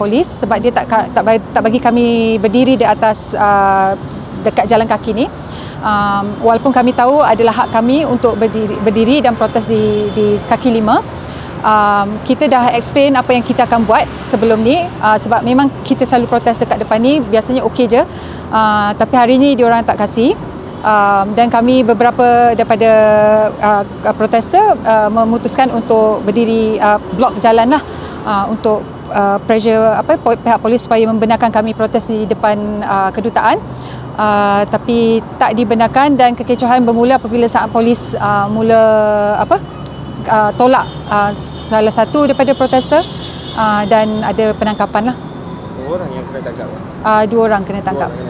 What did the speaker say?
polis sebab dia tak tak tak bagi kami berdiri di atas uh, dekat jalan kaki ni. Um, walaupun kami tahu adalah hak kami untuk berdiri, berdiri dan protes di di kaki lima. Um, kita dah explain apa yang kita akan buat sebelum ni uh, sebab memang kita selalu protes dekat depan ni biasanya okey je uh, tapi hari ni diorang tak kasih um, dan kami beberapa daripada uh, protester uh, memutuskan untuk berdiri uh, blok jalan lah uh, untuk uh, pressure apa pihak polis supaya membenarkan kami protes di depan uh, kedutaan uh, tapi tak dibenarkan dan kekecohan bermula apabila saat polis uh, mula apa uh, tolak uh, salah satu daripada protester uh, dan ada penangkapan lah Orang yang kena tangkap. uh, dua orang kena tangkap Dua orang kena.